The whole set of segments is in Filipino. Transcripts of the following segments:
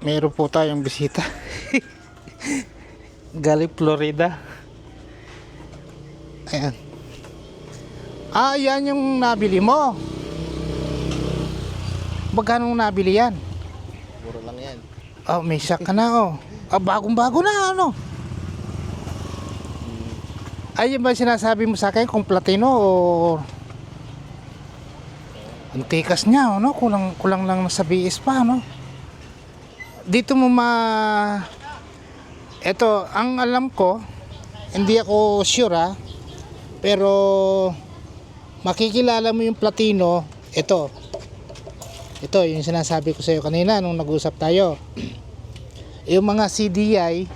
meron po tayong bisita. Galing Florida. Ayan. Ah, yan yung nabili mo. Magkano nabili yan? Muro lang yan. Oh, may shock ka na oh. Ah, bagong-bago na ano. Ay, yun ba sinasabi mo sa akin kung platino o ang tikas niya, ano? Kulang, kulang lang sa BS pa, ano? Dito mo ma... Ito, ang alam ko, hindi ako sure ah, pero makikilala mo yung platino, ito. Ito, yung sinasabi ko sa iyo kanina nung nag-usap tayo. yung mga CDI,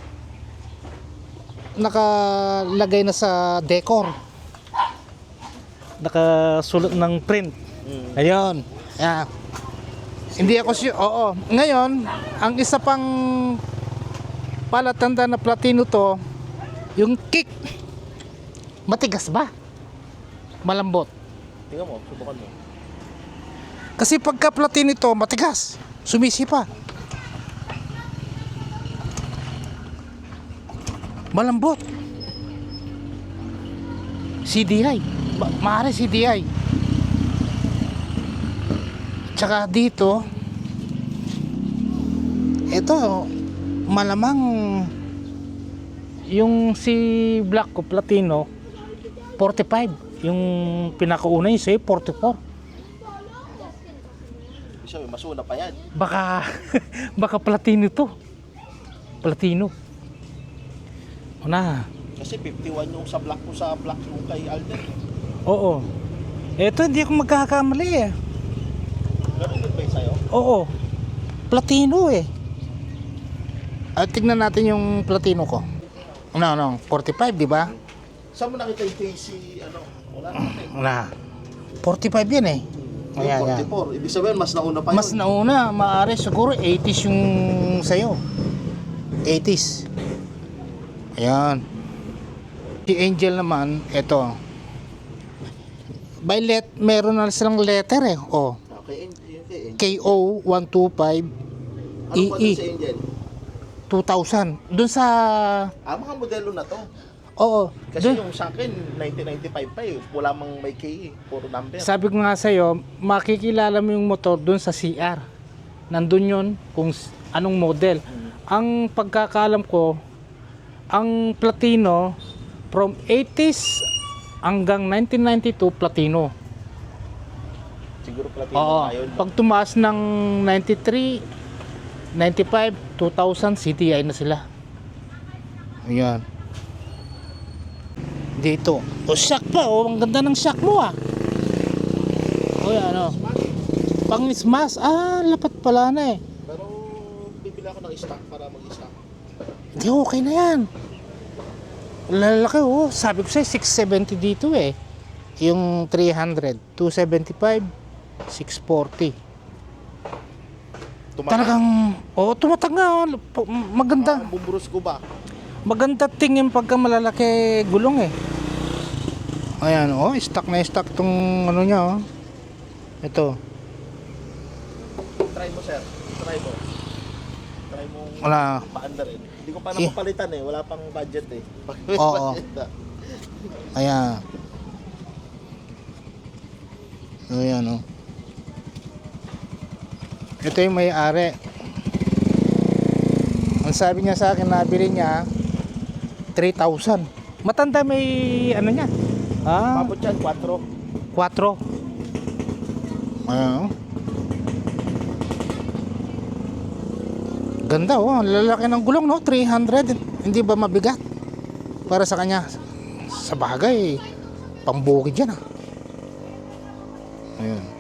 nakalagay na sa decor. Nakasulat ng print. Mm. Ayun. Yeah. Hindi ako sure. Oo. Ngayon, ang isa pang palatanda na platino to, yung kick. Matigas ba? Malambot. Tingnan mo, subukan mo. Kasi pagka platino ito, matigas. Sumisipa. Malambot. CDI. Ma maaari CDI. Tsaka dito, ito, malamang yung si Black ko, Platino, 45. Yung pinakauna yung sa'yo, 44. Ibig sabihin, masuna pa yan. Baka, baka platino to. Platino. Una. Kasi 51 yung sa black ko sa black yung kay Alden. Oo. Eto, hindi ako magkakamali eh. Ganun din ba yung sa'yo? Oo. Platino eh. At tignan natin yung platino ko. Ano, ano, 45, di ba? Saan mo nakita yung KC, ano? Wala natin. Wala. 45 yan eh. Ayan, Yung ayan. 44. Ibig sabihin, mas nauna pa yun. Mas nauna, maaari siguro 80s yung sa'yo. 80s. Ayan. Si Angel naman, eto. By let, meron na silang letter eh. Oh, Okay, yung kay Angel. KO125 Ano pa EE din sa Angel? 2000. Doon sa, Ah, mga modelo na to. oo. Kasi dun- yung sa akin, 1995 pa eh. Wala mang may KE. Puro number. Sabi ko nga sa'yo, makikilala mo yung motor doon sa CR. Nandun yun kung s- anong model. Ang pagkakalam ko, ang Platino, from 80s hanggang 1992, Platino. Siguro platino Oo. na yun. Pag tumaas ng 93, 95, 2000, CTI na sila. Ayan. Dito. O, shock pa. O, ang ganda ng shock mo ah. O, ano. Pang smash. Ah, lapat pala na eh. Pero bibili ako ng stock para mag-stock. Hindi, okay na yan. Lalaki oh. Sabi ko sa'yo, 670 dito eh. Yung 300. 275, 640. Tumatak. Talagang, oh, tumatag nga. oh. Maganda. Ah, bumburus ko ba? Maganda tingin pagka malalaki gulong eh. Ayan, oh, stock na stock tong ano niya, oh. Ito. Try mo, sir. Try mo. Try mo Wala. paanda rin. Hindi ko pa Eh. napapalitan eh. Wala pang budget eh. Oo. budget na. Ayan. Ayan, oh. Ito yung may-ari. Ang sabi niya sa akin, nabili niya 3,000. Matanda may ano niya? Ah, Mabot yan, 4. 4. Ayan, oh. Ganda oh, ang lalaki ng gulong no, 300. Hindi ba mabigat? Para sa kanya. Sa bagay, pambukid yan ah. Ayun.